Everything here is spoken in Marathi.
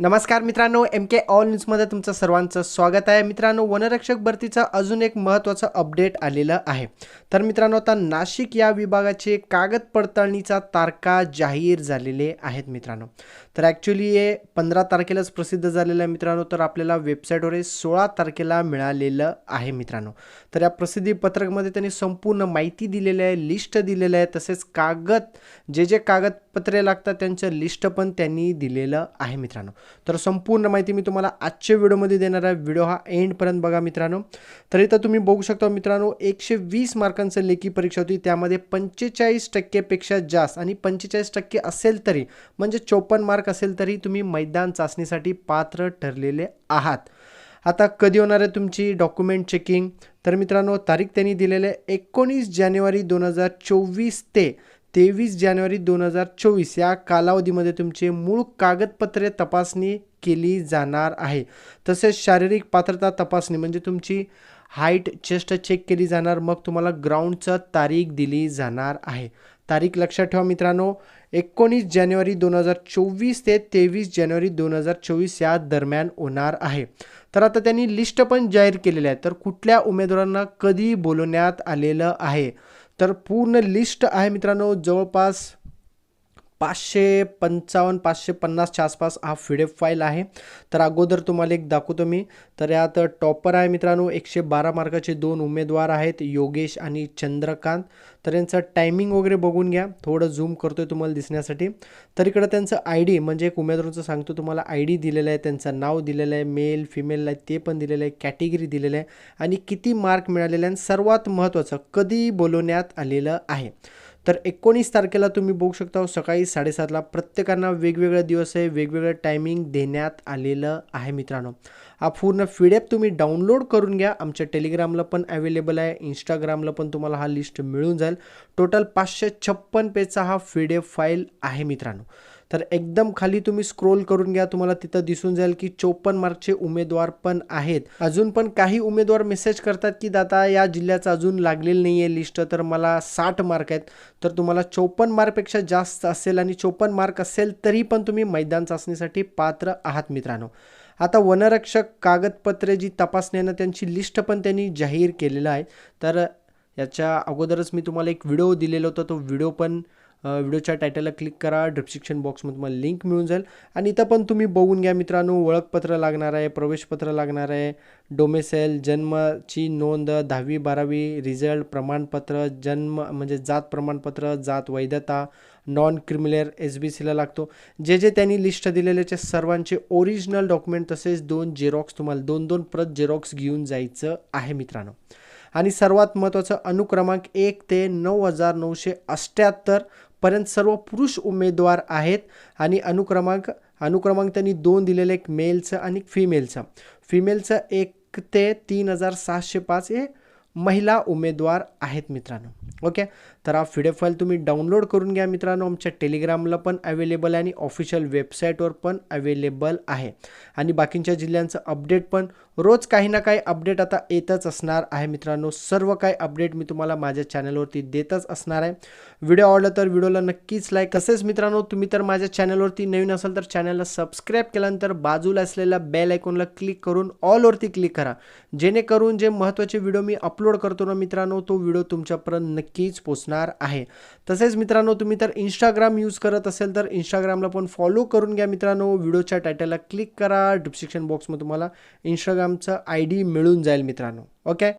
नमस्कार मित्रांनो एम के ऑल न्यूजमध्ये तुमचं सर्वांचं स्वागत आहे. मित्रांनो वनरक्षक भरतीचं अजून एक महत्त्वाचं अपडेट आलेलं आहे. तर मित्रांनो आता नाशिक या विभागाचे कागद पडताळणीचा तारखा जाहीर झालेले आहेत मित्रांनो. तर ॲक्च्युली हे पंधरा तारखेलाच प्रसिद्ध झालेलं आहे मित्रांनो. तर आपल्याला वेबसाईटवर हे सोळा तारखेला मिळालेलं आहे मित्रांनो. तर या प्रसिद्धी पत्रकमध्ये त्यांनी संपूर्ण माहिती दिलेली आहे लिस्ट दिलेलं आहे. तसेच कागद जे जे कागदपत्रे लागतात त्यांचं लिस्ट पण त्यांनी दिलेलं आहे मित्रांनो. तर संपूर्ण माहिती मी तुम्हाला आजच्या व्हिडिओमध्ये देणार आहे. व्हिडिओ हा एंडपर्यंत बघा मित्रांनो. तर इथं तुम्ही बघू शकता मित्रांनो एकशे वीस मार्कांचं लेखी परीक्षा होती. त्यामध्ये पंचेचाळीस टक्केपेक्षा जास्त आणि पंचेचाळीस टक्के असेल तरी म्हणजे चोपन्न मार्क असेल तरी तुम्ही मैदान चाचणीसाठी पात्र ठरलेले आहात. आता कधी होणार आहे तुमची डॉक्युमेंट चेकिंग तर मित्रांनो तारीख त्यांनी दिलेले आहे एकोणीस जानेवारी दोन हजार चोवीस ते. तेवीस जानेवारी दोन हजार चोवीस या कालावधीमध्ये तुमचे मूळ कागदपत्रे तपासणी केली जाणार आहे. तसेच शारीरिक पात्रता तपासणी म्हणजे तुमची हाईट चेस्ट चेक केली जाणार मग तुम्हाला ग्राउंडचं तारीख दिली जाणार आहे. तारीख लक्षात ठेवा मित्रांनो एकोणीस जानेवारी दोन हजार चोवीस ते तेवीस जानेवारी दोन हजार चोवीस या दरम्यान होणार आहे. तर आता त्यांनी लिस्ट पण जाहीर केलेली आहे तर कुठल्या उमेदवारांना कधी बोलवण्यात आलेलं आहे? तर पूर्ण लिस्ट आहे मित्रांनो जवळपास पाचशे पंचावन्न पाचशे पन्नासच्या आसपास हा फिडेफ फाईल आहे. तर अगोदर तुम्हाला एक दाखवतो मी. तर यात टॉपर आहे मित्रांनो एकशे बारा मार्काचे दोन उमेदवार आहेत योगेश आणि चंद्रकांत. तर यांचं टायमिंग वगैरे बघून घ्या. थोडं झूम करतोय तुम्हाला दिसण्यासाठी. तर इकडं त्यांचं आय डी म्हणजे एक उमेदवारांचं सांगतो तुम्हाला आय डी दिलेलं आहे त्यांचं नाव दिलेलं आहे मेल फिमेल आहे ते पण दिलेलं आहे कॅटेगरी दिलेलं आहे. आणि किती मार्क मिळालेले आहे आणि सर्वात महत्त्वाचं कधी बोलवण्यात आलेलं आहे? तर एकोणीस तारखेला तुम्ही बघू शकता सकाळी साडेसातला प्रत्येकांना वेगवेगळा दिवस आहे वेगवेगळं टायमिंग देण्यात आलेलं आहे मित्रांनो. हा पूर्ण फीडॅप तुम्ही डाउनलोड करून घ्या. आमच्या टेलिग्रामला पण अवेलेबल आहे इंस्टाग्रामला पण तुम्हाला हा लिस्ट मिळून जाईल. टोटल पाचशे छप्पन पेजचा हा फीडॅप फाईल आहे मित्रांनो. तर एकदम खाली तुम्ही स्क्रोल करून घ्या. तुम्हाला तिथं दिसून जाईल की चोपन्न मार्कचे उमेदवार पण आहेत. अजून पण काही उमेदवार मेसेज करतात की दादा या जिल्ह्याचं अजून लागलेलं नाही आहे लिस्ट तर मला साठ मार्क आहेत. तर तुम्हाला चोपन्न मार्कपेक्षा जास्त असेल आणि चोपन्न मार्क असेल तरी पण तुम्ही मैदान चाचणीसाठी पात्र आहात मित्रांनो. आता वनरक्षक कागदपत्रे जी तपासण्यानं त्यांची लिस्ट पण त्यांनी जाहीर केलेलं आहे. तर याच्या अगोदरच मी तुम्हाला एक व्हिडिओ दिलेला होता. तो व्हिडिओ पण व्हिडिओच्या टायटलला क्लिक करा. डिस्क्रिप्शन बॉक्समध्ये तुम्हाला लिंक मिळून जाईल. आणि इथं पण तुम्ही बघून घ्या मित्रांनो ओळखपत्र लागणार आहे प्रवेशपत्र लागणार आहे. डोमेसेल जन्माची नोंद दहावी बारावी रिझल्ट प्रमाणपत्र जन्म म्हणजे जात प्रमाणपत्र जात वैधता नॉन क्रिमिनल एस बी सीला लागतो. जे जे त्यांनी लिस्ट दिलेल्याचे सर्वांचे ओरिजिनल डॉक्युमेंट तसेच दोन जेरॉक्स तुम्हाला दोन दोन प्रत जेरॉक्स घेऊन जायचं आहे मित्रांनो. आणि सर्वात महत्त्वाचं अनुक्रमांक एक ते नऊ हजार नऊशे अठ्ठ्याहत्तर पर्यंत सर्व पुरुष उमेदवार आहेत आणि अनुक्रमांक अनुक्रमांक त्यांनी दोन दिलेले एक मेलचं आणि फिमेलचं फिमेलचं एक ते तीन हजार सहाशे पाच हे महिला उमेदवार आहेत मित्रांनो. ओके तर हा फिडे फाईल तुम्ही डाउनलोड करून घ्या मित्रांनो. आमच्या टेलिग्रामला पण अवेलेबल आहे आणि ऑफिशियल वेबसाईटवर पण अवेलेबल आहे. आणि बाकीच्या जिल्ह्यांचं अपडेट पण रोज काही ना काही अपडेट आता येतच असणार आहे मित्रांनो. सर्व काही अपडेट मी तुम्हाला माझ्या चॅनलवरती देतच असणार आहे. व्हिडिओ आवडला तर व्हिडिओला नक्कीच लाईक तसेच मित्रांनो तुम्ही तर माझ्या चॅनलवरती नवीन असाल तर चॅनलला सबस्क्राईब केल्यानंतर बाजूला असलेल्या बेल आयकॉनला क्लिक करून ऑलवरती क्लिक करा. जेणेकरून जे महत्त्वाचे व्हिडिओ मी अपलोड अपलोड करतो ना मित्रांनो तो व्हिडिओ तुमच्यापर्यंत नक्कीच पोचणार आहे. तसेच मित्रांनो तुम्ही तर इंस्टाग्राम यूज करत असेल तर इंस्टाग्रामला पण फॉलो करून घ्या मित्रांनो. व्हिडिओच्या टायटलला क्लिक करा. डिस्क्रिप्शन बॉक्समध्ये तुम्हाला इंस्टाग्रामचं आय डी मिळून जाईल मित्रांनो. ओके